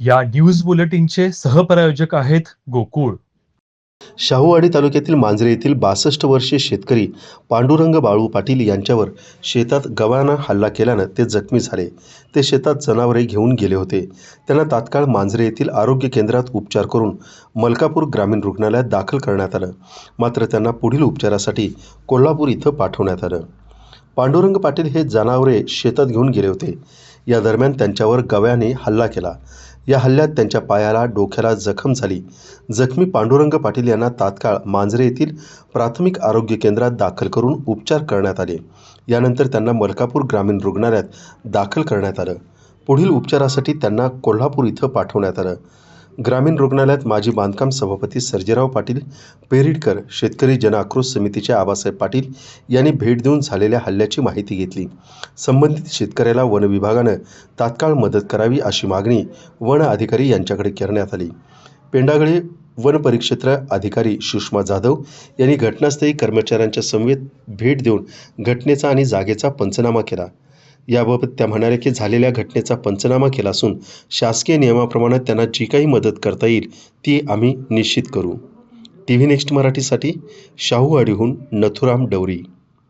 या न्यूज बुलेटिनचे सहप्रायोजक आहेत गोकुळ. शाहूवाडी तालुक्यातील मांजरे येथील बासष्ट वर्षीय शेतकरी पांडुरंग बाळू पाटील यांच्यावर शेतात गव्हानं हल्ला केल्यानं ते जखमी झाले. ते शेतात जनावरे घेऊन गेले होते. त्यांना तात्काळ मांजरे येथील आरोग्य केंद्रात उपचार करून मलकापूर ग्रामीण रुग्णालयात दाखल करण्यात आलं. मात्र त्यांना पुढील उपचारासाठी कोल्हापूर इथं पाठवण्यात आलं. पांडुरंग पाटील हे जनावरे शेतात घेऊन गेले होते. या दरम्यान त्यांच्यावर गव्याने हल्ला केला. या हल्ल्यात त्यांच्या पायाला डोक्याला जखम झाली. जखमी पांडुरंग पाटील यांना तात्काळ मांजरे येथील प्राथमिक आरोग्य केंद्रात दाखल करून उपचार करण्यात आले. यानंतर त्यांना मलकापूर ग्रामीण रुग्णालयात दाखल करण्यात आलं. पुढील उपचारासाठी त्यांना कोल्हापूर इथं पाठवण्यात आलं. ग्रामीण रुग्णालयात माजी बांधकाम सभापती सर्जेराव पाटील पेरिडकर शेतकरी जन आक्रोश समितीचे आबासाहेब पाटील यांनी भेट देऊन झालेल्या हल्ल्याची माहिती घेतली. संबंधित शेतकऱ्याला वन विभागानं तात्काळ मदत करावी अशी मागणी वन अधिकारी यांच्याकडे करण्यात आली. पेंडागळे वन परिक्षेत्र अधिकारी सुषमा जाधव यांनी घटनास्थळी कर्मचाऱ्यांच्या समवेत भेट देऊन घटनेचा आणि जागेचा पंचनामा केला. याबाबत त्या म्हणाल्या की झालेल्या घटनेचा पंचनामा केला असून शासकीय नियमाप्रमाणे त्यांना जी काही मदत करता येईल ती आम्ही निश्चित करू. टी व्ही नेक्स्ट मराठीसाठी शाहू अडीहून नथुराम डवरी.